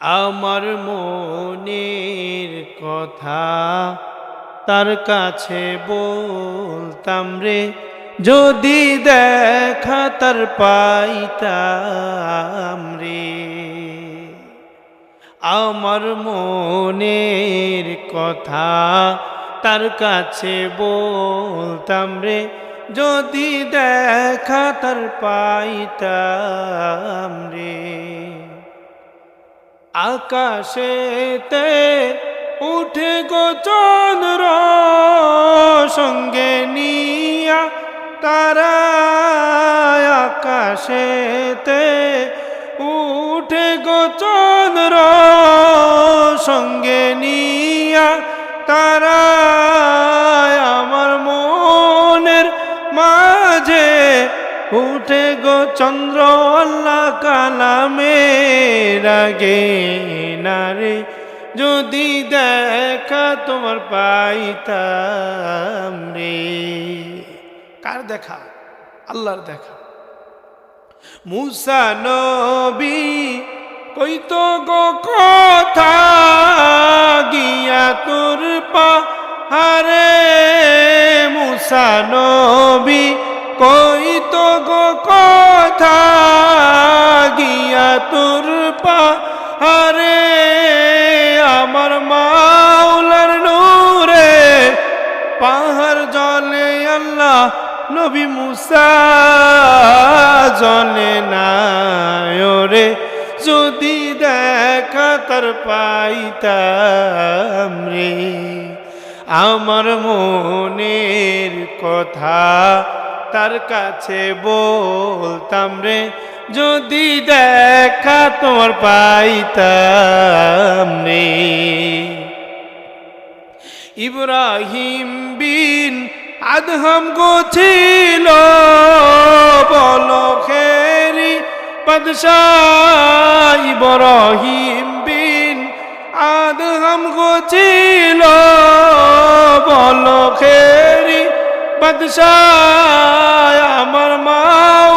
আমার মনের কথা তার কাছে বলতাম রে, যদি দেখা তার পাইতাম রে। আমার মনের কথা তার কাছে বলতাম রে, যদি দেখা তার পাইতাম রে। আকাশেতে উঠে গো চন্দ্র সঙ্গে নিয়া তারা আকাশেতে উঠে গো চন্দ্র সঙ্গে নিয়া তারা আমার মনের মাঝে উঠে গো চন্দ্র আল্লাহ কালামে। রাগে নারে যদি দেখা তোমার পাইতাম রে। কার দেখা? আল্লাহর দেখা। মুসা নবী কইতো গো কথা গিয়া তোর পাহারে মুসা নবী কইতো গো কথা গিয়া তোর পাহারে আমার মাওলার নূরে, পাহাড় জলে আল্লাহ নবী মুসা, জলে না রে যদি দেখা তার পাইতাম আমার মনের কথা তার কাছে বলতাম রে। যদি দেখা তোমার পাইতাম রে। ইব্রাহিম বিন আদহাম গোছিল বল খেরি বাদশাহ ইব্রাহিম বিন আদহাম গোছিল বল খেরি বাদশাহ আমার প্রেমে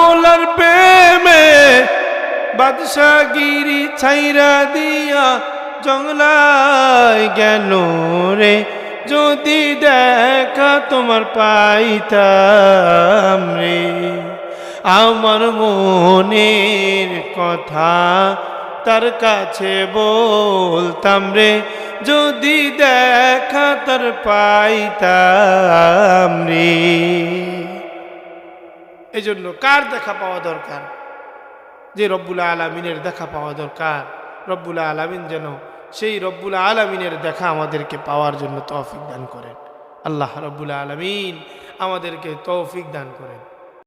বাদশাগিরি ছাইরা দিয়া জংলায় গেল রে। যদি দেখা তোমার পাইতাম রে। আমার মনের কথা তার কাছে বলতাম রে। যদি দেখা তার পাইতাম রে। জন্য কার দেখা পাওয়া দরকার? যে রব্বুলা আলমিনের দেখা পাওয়া দরকার। রব্বুলা আলমিন যেন সেই রব্বুল আলমিনের দেখা আমাদেরকে পাওয়ার জন্য তৌফিক দান করেন। আল্লাহ রব্বুল আলমিন আমাদেরকে তৌফিক দান করেন।